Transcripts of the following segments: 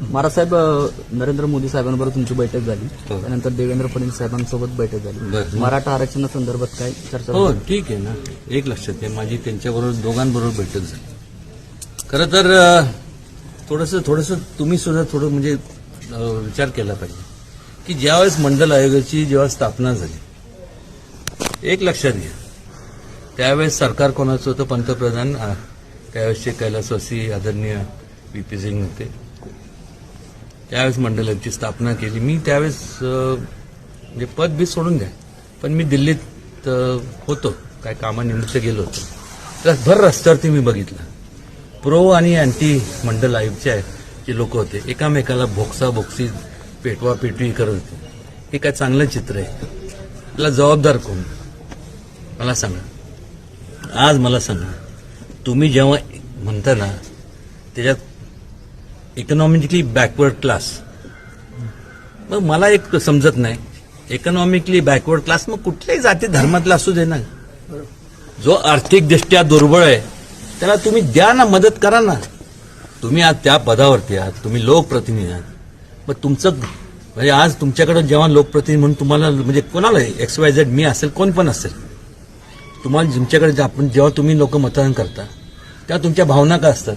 महाराज साहेब नरेंद्र मोदी साहेबांबरोबर तुमची बैठक झाली. हो. त्यानंतर देवेंद्र फडणवीस साहेबांसोबत बैठक झाली. मराठा आरक्षणासंदर्भात काय चर्चा हो? ठीक आहे ना. एक लक्षात आहे माझी त्यांच्याबरोबर दोघांबरोबर बैठक झाली. खरं तर थोडंसं थोडंसं तुम्ही सुद्धा थोडं म्हणजे विचार केला पाहिजे. की ज्यावेळेस मंडल आयोगाची जेव्हा स्थापना झाली एक लक्षात घ्या. त्यावेळेस सरकार कोणाचं होतं? पंतप्रधान त्यावेळेसचे कैलासवासी आदरणीय व्ही पी सिंग होते. त्यावेळेस मंडळाची स्थापना केली. मी त्यावेळेस म्हणजे पद बी सोडून द्या. पण मी दिल्लीत होतो. काय कामानिमित्त गेलो होतो. तर भर रस्त्यावरती मी बघितलं. प्रो आणि अँटी मंडल आयोगचे जे लोक होते एकामेकाला भोक्सा भोक्सी पेटवा पेटवी करत होते. हे काय चांगलं चित्र आहे. त्याला जबाबदार कोण? मला सांगा. आज मला सांगा. तुम्ही जेव्हा म्हणता ना त्याच्यात इकॉनॉमिकली बॅकवर्ड क्लास मग मला एक समजत नाही. इकॉनॉमिकली बॅकवर्ड क्लास मग कुठल्याही जाती धर्मातला असू दे ना. जो आर्थिकदृष्ट्या दुर्बळ आहे त्याला तुम्ही द्या ना मदत करा ना. तुम्ही आज त्या पदावरती आहात तुम्ही लोकप्रतिनिधी आहात. मग तुमचं म्हणजे आज तुमच्याकडे जेव्हा लोकप्रतिनिधी म्हणून तुम्हाला म्हणजे कोणाला एक्स वाय झेड मी असेल कोण पण असेल. तुम्हाला तुमच्याकडे आपण जेव्हा तुम्ही लोक मतदान करता तेव्हा तुमच्या भावना काय असतात?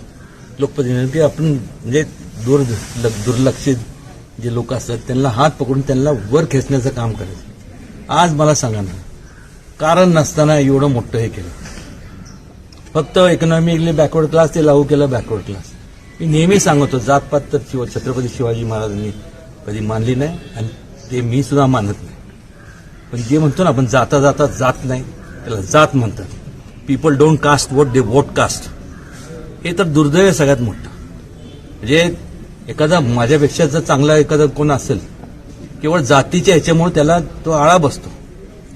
लोकप्रतिनिधी की आपण म्हणजे दूर दुर्लक्षित जे लोक असतात त्यांना हात पकडून त्यांना वर खेचण्याचं काम करायचं. आज मला सांगा ना कारण नसताना एवढं मोठं हे केलं. फक्त इकॉनॉमिकली बॅकवर्ड क्लास ते लागू केलं बॅकवर्ड क्लास मी नेहमी सांगतो जातपात तर शिव छत्रपती शिवाजी महाराजांनी कधी मानली नाही आणि ते मी सुद्धा मानत नाही. पण जे म्हणतो ना आपण जाता जाता जात नाही त्याला जात म्हणतात. People don't caste what they what caste हे तर दुर्दैव आहे सगळ्यात मोठं. म्हणजे एखादा माझ्यापेक्षा जर चांगला एखादा कोण असेल केवळ जातीच्या ह्याच्यामुळे त्याला तो आळा बसतो.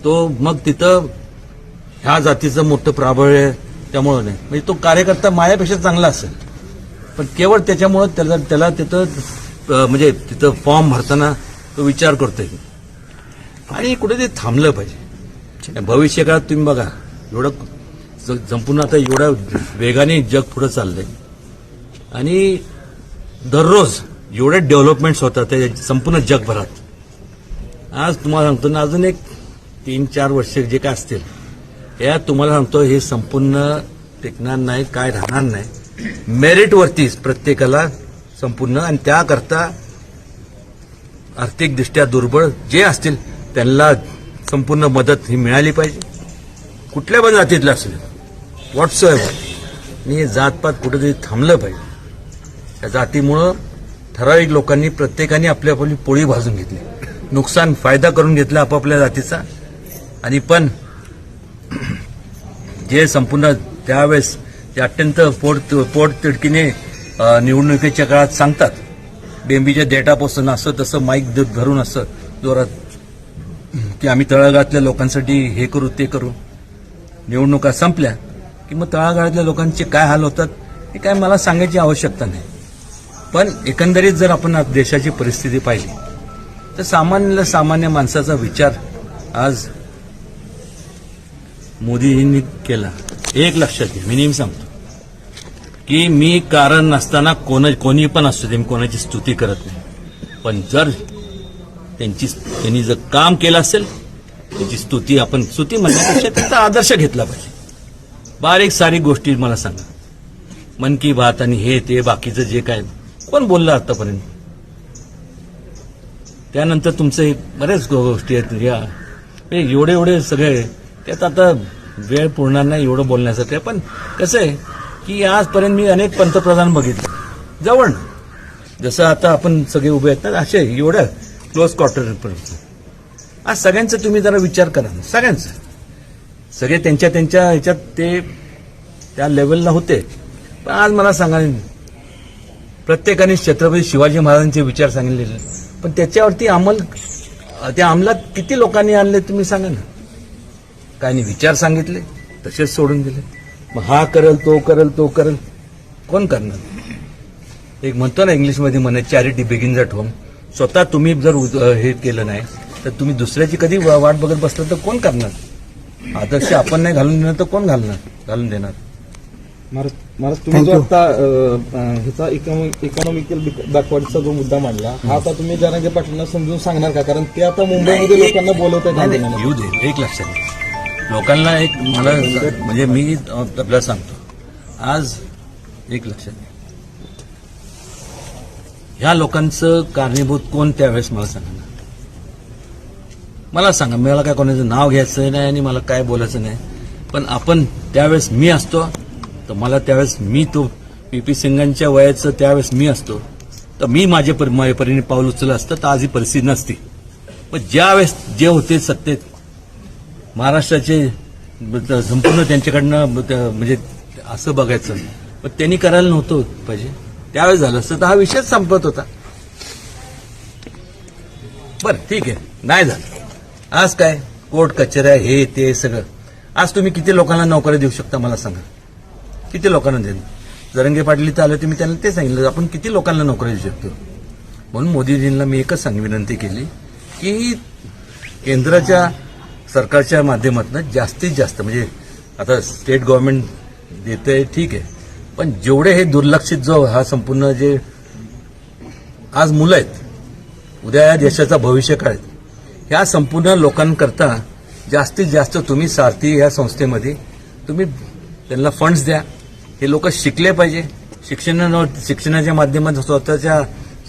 तो मग तिथं ह्या जातीचं मोठं प्राबल्य आहे त्यामुळं नाही. म्हणजे तो कार्यकर्ता माझ्यापेक्षा चांगला असेल पण केवळ त्याच्यामुळं त्याला त्याला तिथं म्हणजे तिथं फॉर्म भरताना तो विचार करतोय. आणि कुठेतरी थांबलं पाहिजे. भविष्यकाळात तुम्ही बघा एवढं संपूर्ण आता एवढ्या वेगाने जग पुढे चाललंय. आणि दररोज एवढे डेव्हलपमेंट्स होतात ते संपूर्ण जगभरात. आज तुम्हाला सांगतो ना अजून एक तीन चार वर्ष जे काय असतील यात तुम्हाला सांगतो हे संपूर्ण टिकणार नाही काय राहणार नाही. मेरिटवरतीच प्रत्येकाला संपूर्ण आणि त्याकरता आर्थिकदृष्ट्या दुर्बळ जे असतील त्यांना संपूर्ण मदत ही मिळाली पाहिजे. कुठल्या पण जातीतलं असेल व्हॉट्स मी जातपात कुठेतरी थांबलं पाहिजे. त्या जातीमुळं ठराविक लोकांनी प्रत्येकाने आपली आपली पोळी भाजून घेतली. नुकसान फायदा करून घेतला आपापल्या जातीचा. आणि पण जे संपूर्ण त्यावेळेस जे अत्यंत पोट पोट तिडकीने निवडणुकीच्या काळात सांगतात बेंबीच्या देटापासून असं तसं माईक धरून असं जोरात की आम्ही तळागातल्या लोकांसाठी हे करू ते करू. निवडणुका संपल्या की मग तळागाळातल्या लोकांचे काय हाल होतात हे काय मला सांगायची आवश्यकता नाही. पण एकंदरीत जर आपण आज देशाची परिस्थिती पाहिली तर सामान्य सामान्य माणसाचा विचार आज मोदींनी केला. एक लक्षात घ्या मी नेहमी सांगतो की मी कारण नसताना कोण कोणी पण असतो ते मी कोणाची स्तुती करत नाही. पण जर त्यांची त्यांनी जर काम केलं असेल त्याची स्तुती आपण स्तुती म्हणण्यापेक्षा त्यांचा आदर्श घेतला पाहिजे. बारीक सारीक गोष्टी मला सांगा. मन की बात आणि हे ते बाकीचं जे काय कोण बोललं आतापर्यंत? त्यानंतर तुमचं हे बऱ्याच गो- गोष्टी आहेत. म्हणजे या एवढे एवढे सगळे त्यात आता वेळ पुरणार नाही एवढं बोलण्यासाठी पण कसं आहे की आजपर्यंत मी अनेक पंतप्रधान बघितले. जवळ जसं आता आपण सगळे उभे आहेत ना असे एवढं क्लोज क्वार्टरपर्यंत आज सगळ्यांचा तुम्ही जरा विचार करा सगळ्यांचा. सगळे त्यांच्या त्यांच्या ह्याच्यात ते त्या लेवलला होते. पण आज मला सांगा प्रत्येकाने छत्रपती शिवाजी महाराजांचे विचार सांगितलेले. पण त्याच्यावरती अंमल त्या अंमलात किती लोकांनी आणले तुम्ही सांगा ना. काय नाही विचार सांगितले तसेच सोडून दिले. मग हा करल तो करल तो करल. कोण करणार? एक म्हणतो ना इंग्लिशमध्ये म्हणे चॅरिटी बिगिन्स ॲट होम स्वतः तुम्ही जर हे केलं नाही तर तुम्ही दुसऱ्याची कधी वाट बघत बसलं तर कोण करणार? आदर्श आपण नाही घालून देणार तर कोण घालणार? घालून देणार. महाराज तुम्ही जो आता ह्याचा इकॉनॉमिकल बॅकवर्डचा जो मुद्दा मांडला हा आता तुम्ही जरांगे पाटलांना समजून सांगणार का? कारण ते आता मुंबईमध्ये लोकांना बोलवत आहेत येऊ दे एक लक्षात. लोकांना एक मला म्हणजे मी आपल्याला सांगतो. आज एक लक्षात. ह्या लोकांचं कारणीभूत कोण त्यावेळेस मला सांगा ना मला सांगा मला काय कोणाचं नाव घ्यायचं नाही आणि मला काय बोलायचं नाही. पण आपण त्यावेळेस मी असतो तर मला त्यावेळेस मी तो पी पी सिंगांच्या वयाचं त्यावेळेस मी असतो. तर मी माझे पर- परीने पाऊल उचललं असतं तर आज ही परिस्थिती नसती. पण ज्यावेळेस जे होते सत्तेत महाराष्ट्राचे संपूर्ण त्यांच्याकडनं म्हणजे असं बघायचं पण त्यांनी करायला नव्हतं पाहिजे. त्यावेळेस झालं असतं तर हा विषयच संपत होता. बरं ठीक आहे. नाही झालं. आज काय कोर्ट कचऱ्या हे ते सगळं. आज तुम्ही किती लोकांना नोकऱ्या देऊ शकता मला सांगा. किती लोकांना देईल जरंगे पाटील इथं आले तुम्ही त्यांना ते सांगितलं आपण किती लोकांना नोकऱ्या देऊ शकतो? म्हणून मोदीजींना मी एकच सांग विनंती केली की केंद्राच्या सरकारच्या माध्यमातून जास्तीत जास्त म्हणजे आता स्टेट गव्हर्नमेंट आहे ठीक आहे पण जेवढे हे दुर्लक्षित जो हा संपूर्ण जे आज मुलं आहेत उद्या या देशाचा भविष्य काळ ह्या संपूर्ण लोकांकरता जास्तीत जास्त तुम्ही सारथी ह्या संस्थेमध्ये तुम्ही त्यांना फंड्स द्या. हे लोक शिकले पाहिजे. शिक्षण शिक्षणाच्या माध्यमातून स्वतःच्या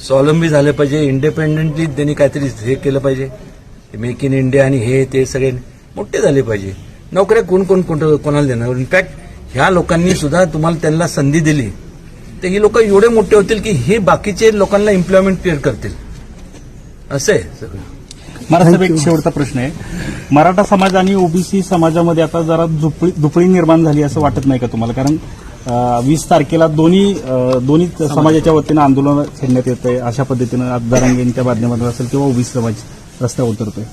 स्वावलंबी झाले पाहिजे. इंडिपेंडेंटली त्यांनी काहीतरी हे केलं पाहिजे. मेक इन इंडिया आणि हे ते सगळे मोठे झाले पाहिजे. नोकऱ्या कोण कोण कोण कोणाला देणार? इनफॅक्ट ह्या लोकांनी सुद्धा तुम्हाला त्यांना संधी दिली. तर ही लोक एवढे मोठे होतील की हे बाकीचे लोकांना एम्प्लॉयमेंट क्रिएट करतील. असं आहे सगळं. मला साहेब एक शेवटचा प्रश्न आहे. मराठा समाज आणि ओबीसी समाजामध्ये आता जरा झुपडी दुपळी निर्माण झाली असं वाटत नाही का तुम्हाला? कारण वीस तारखेला दोन्ही अं, दोन्ही समाजाच्या वतीनं आंदोलन छेडण्यात येत आहे अशा पद्धतीनं आज दरांगेंच्या माध्यमातून असेल किंवा ओबीसी समाज रस्त्यावर उतरतोय.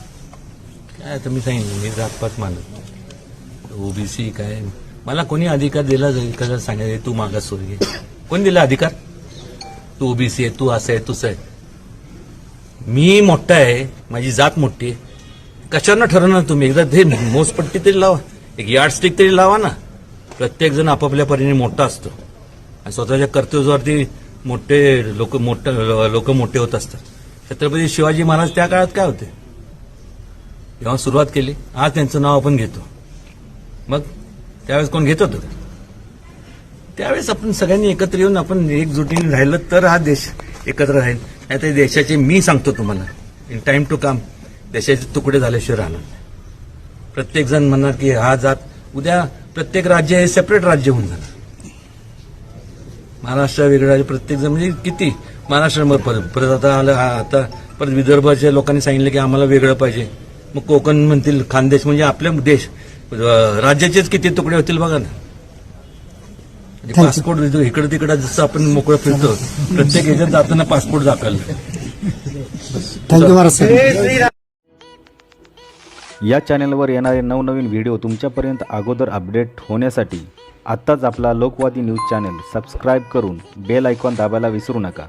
काय आता मी सांगितलं मी जातपात मानत ओबीसी काय? मला कोणी अधिकार दिला कसा सांगायचं? तू मागासवर्गीय कोणी दिला अधिकार? तू ओबीसी आहे तू असं आहे तुझं आहे. मी मोठा आहे माझी जात मोठी आहे. कशावरनं ठरवणार तुम्ही? एकदा ते मोजपट्टी तरी लावा. एक यार्ड स्टिक तरी लावा ना. प्रत्येक जण आपापल्या परीने मोठा असतो. आणि स्वतःच्या कर्तव्यावरती मोठे लोक मोठ लोक मोठे होत असतात. छत्रपती शिवाजी महाराज त्या काळात काय होते? जेव्हा सुरुवात केली आज त्यांचं नाव आपण घेतो. मग त्यावेळेस कोण घेत होतं? का? त्यावेळेस आपण सगळ्यांनी एकत्र येऊन आपण एकजुटीने राहिलं तर हा देश एकत्र राहील. नाही तर देशाचे मी सांगतो तुम्हाला इन टाइम टू कम देशाचे तुकडे झाल्याशिवाय राहणार प्रत्येक जण म्हणणार की हा जात उद्या प्रत्येक राज्य हे सेपरेट राज्य होऊन जाणार. महाराष्ट्र वेगळं राज्य प्रत्येक जण म्हणजे किती? महाराष्ट्र परत परत आता आलं हा- आता परत विदर्भाच्या लोकांनी सांगितलं की आम्हाला वेगळं पाहिजे. मग कोकण म्हणतील खानदेश म्हणजे आपले देश राज्याचेच किती तुकडे होतील बघा ना. म्हणजे पासपोर्ट इकडे तिकडे जसं आपण मोकळं फिरतो प्रत्येक ह्याच्यात जाताना पासपोर्ट दाखवलं थँक्यू महाराज या चॅनलवर येणारे नवनवीन व्हिडिओ तुमच्यापर्यंत अगोदर अपडेट होण्यासाठी आत्ताच आपला लोकवादी न्यूज चॅनल सबस्क्राईब करून बेल आयकॉन दाबायला विसरू नका.